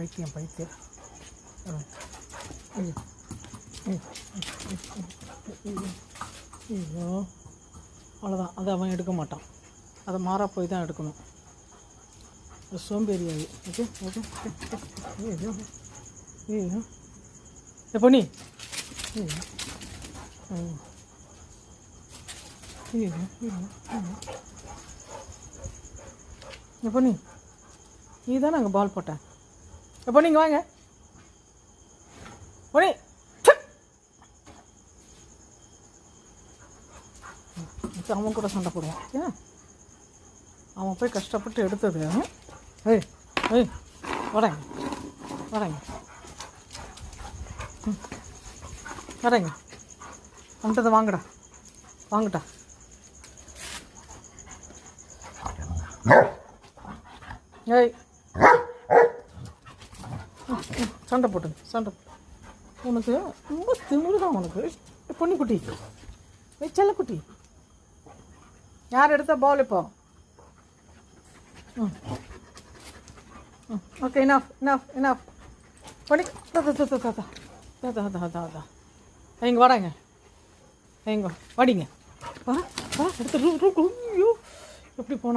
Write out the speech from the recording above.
பைத்தியம் பைத்தியம். ஐயோ. அவ்வளோதான் அதை அவன் எடுக்க மாட்டான். அதை மாறா போய் தான் எடுக்கணும். அது சோம்பேறி அது. Okay okay. ஐயோ. ஐயோ. ஏ பொன்னி. ஐயோ. ஐயோ. ஐயோ. எப்போ நீ தானே அங்கே பால் போட்டேன் எப்போ நீங்கள் வாங்க. பொனி அவன் கூட சண்டை போடுவான். ஏன்? அவன் போய் கஷ்டப்பட்டு எடுத்தது? ஏய் ஏய் வரேங்க வரேங்க ம். வரேங்க வந்துட்டதை வாங்கடா. வாங்கடா. ஏய் சண்டை போட்டுங்க சண்டை. உனக்கு ரொம்ப திமிருதான் உனக்கு. பொன்னிக்குட்டி ஏ செல்லக்குட்டி யார் எடுத்தா பால் இப்போ? ம். ம். Okay enough enough enough Ponni எங்க வாடாங்க எங்க வாடிங்க. வா வா எடுத்து ரூ ரூ ஐயோ. எப்படி போனோம்